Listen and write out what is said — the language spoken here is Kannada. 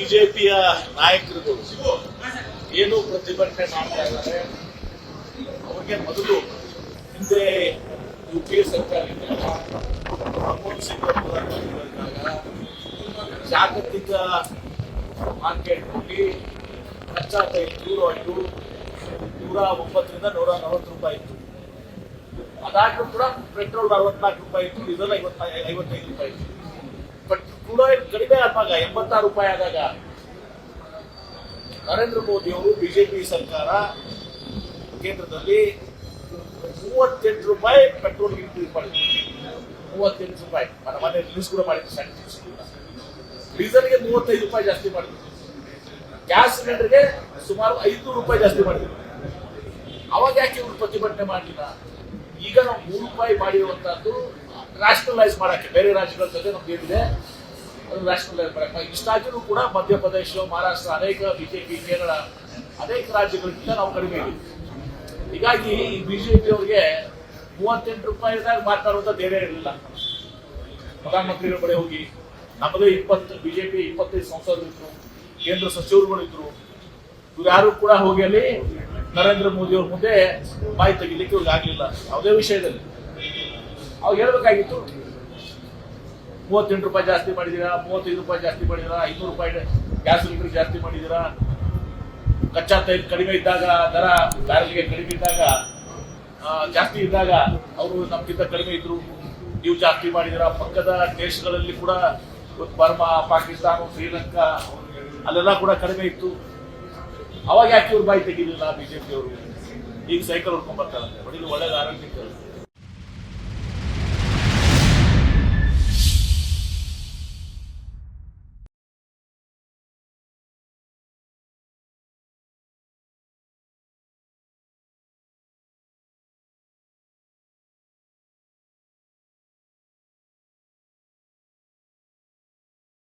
ಬಿಜೆಪಿಯ ನಾಯಕರುಗಳು ಏನು ಪ್ರತಿಭಟನೆ ಮಾಡ್ತಾ ಇದ್ದಾರೆ, ಅವ್ರಿಗೆ ಮೊದಲು ಹಿಂದೆ ಯು ಪಿ ಎ ಸರ್ಕಾರ ಮನಮೋಹನ್ ಸಿಂಗ್ ಜಾಗತಿಕ ಮಾರ್ಕೆಟ್ನಲ್ಲಿ ಕಚ್ಚಾ ತೈಲ ನೂರು ಐದು ನೂರ ಒಂಬತ್ತರಿಂದ ನೂರ ನಲವತ್ತು ರೂಪಾಯಿ ಇತ್ತು. ಅದಾದ್ರೂ ಕೂಡ ಪೆಟ್ರೋಲ್ ಅರವತ್ನಾಲ್ಕು ರೂಪಾಯಿ ಇತ್ತು ಡೀಸೆಲ್ ಐವತ್ತ ಐವತ್ತೈದು ರೂಪಾಯಿ ಇತ್ತು. ಬಟ್ ಆದಾಗ ಎಂಬತ್ತಾರು ರೂಪಾಯಿ ಆದಾಗ ನರೇಂದ್ರ ಮೋದಿ ಅವರು ಬಿಜೆಪಿ ಸರ್ಕಾರ ಕೇಂದ್ರದಲ್ಲಿ ಮೂವತ್ತೆಂಟು ರೂಪಾಯಿ ಪೆಟ್ರೋಲ್ ಇನ್ಕ್ರೀಸ್ ಮಾಡಿದ್ರು ಮೂವತ್ತೆಂಟು ರೂಪಾಯಿ. ನನ್ನ ಮನೆ ರಿಲೀಸ್ ಕೂಡ ಮಾಡಿದ್ರು, ಸಣ್ಣ ಕೂಡ. ಡೀಸೆಲ್ಗೆ ಮೂವತ್ತೈದು ರೂಪಾಯಿ ಜಾಸ್ತಿ ಮಾಡಿದ್ರು. ಗ್ಯಾಸ್ ಸಿಲಿಂಡರ್ಗೆ ಸುಮಾರು ಐದು ರೂಪಾಯಿ ಜಾಸ್ತಿ ಮಾಡಿದ್ರು. ಅವಾಗ ಯಾಕೆ ಇವರು ಪ್ರತಿಭಟನೆ ಮಾಡಲಿಲ್ಲ? ಈಗ ನಾವು ಮೂರು ರೂಪಾಯಿ ಮಾಡಿರುವಂತಹದ್ದು ನ್ಯಾಷನಲೈಸ್ ಮಾಡಕ್ಕೆ, ಬೇರೆ ರಾಜ್ಯಗಳ ಜೊತೆ ನಮ್ಗೆ ಏನಿದೆ? ಮಾಡಕ್ಕೆ ಇಷ್ಟಾಗಿಯೂ ಕೂಡ ಮಧ್ಯಪ್ರದೇಶ, ಮಹಾರಾಷ್ಟ್ರ ಅನೇಕ ಬಿಜೆಪಿ ಕೇರಳ ಅನೇಕ ರಾಜ್ಯಗಳಿಂದ ನಾವು ಕಡಿಮೆ ಇದ್ದೀವಿ ಹೀಗಾಗಿ ಈ ಬಿಜೆಪಿ ಅವರಿಗೆ ಮೂವತ್ತೆಂಟು ರೂಪಾಯಿದಾಗ ಮಾತಾಡುವಂತ ಧೈರ್ಯ ಇರಲಿಲ್ಲ. ಪ್ರಧಾನಮಂತ್ರಿಗಳ ಬಳಿ ಹೋಗಿ ನಮ್ಮದೇ ಇಪ್ಪತ್ತು ಬಿಜೆಪಿ ಇಪ್ಪತ್ತೈದು ಸಂಸದರು ಕೇಂದ್ರ ಸಚಿವರುಗಳು ಇದ್ರು ಇವ್ರು ಯಾರು ಕೂಡ ಹೋಗಿ ಅಲ್ಲಿ ನರೇಂದ್ರ ಮೋದಿ ಅವ್ರ ಮುಂದೆ ಬಾಯಿ ತೆಗಿಲಿಕ್ಕೆ ಇವ್ರಿಗೆ ಆಗ್ಲಿಲ್ಲ. ಯಾವುದೇ ವಿಷಯದಲ್ಲಿ. ಅವಾಗ ಹೇಳ್ಬೇಕಾಗಿತ್ತು ಮೂವತ್ತೆಂಟು ರೂಪಾಯಿ ಜಾಸ್ತಿ ಮಾಡಿದೀರಾ? ಮೂವತ್ತೈದು ರೂಪಾಯಿ ಜಾಸ್ತಿ ಮಾಡಿದೀರಾ? ಐನೂರು ರೂಪಾಯಿ ಗ್ಯಾಸ್ ಸಿಲಿಂಡರ್ ಜಾಸ್ತಿ ಮಾಡಿದೀರಾ? ಕಚ್ಚಾ ತೈಲ ಕಡಿಮೆ ಇದ್ದಾಗ, ದರ ಬ್ಯಾರಲ್ಗೆ ಕಡಿಮೆ ಇದ್ದಾಗ ಜಾಸ್ತಿ ಇದ್ದಾಗ ಅವರು ನಮ್ಗಿಂತ ಕಡಿಮೆ ಇದ್ರು. ನೀವು ಜಾಸ್ತಿ ಮಾಡಿದಿರ? ಪಕ್ಕದ ದೇಶಗಳಲ್ಲಿ ಕೂಡ ಬರ್ಮಾ, ಪಾಕಿಸ್ತಾನ, ಶ್ರೀಲಂಕಾ, ಅಲ್ಲೆಲ್ಲ ಕೂಡ ಕಡಿಮೆ ಇತ್ತು. ಅವಾಗ ಯಾಕೆ ಇವ್ರು ಬಾಯಿ ತೆಗಿಲಿಲ್ಲ ಬಿಜೆಪಿ ಅವರು ಈಗ ಸೈಕಲ್ ಹೊಡ್ಕೊಂಡ್ ಬರ್ತಾರಂತೆ. ಒಳ್ಳೆಯ ಆರೋಗ್ಯಕ್ಕೆ.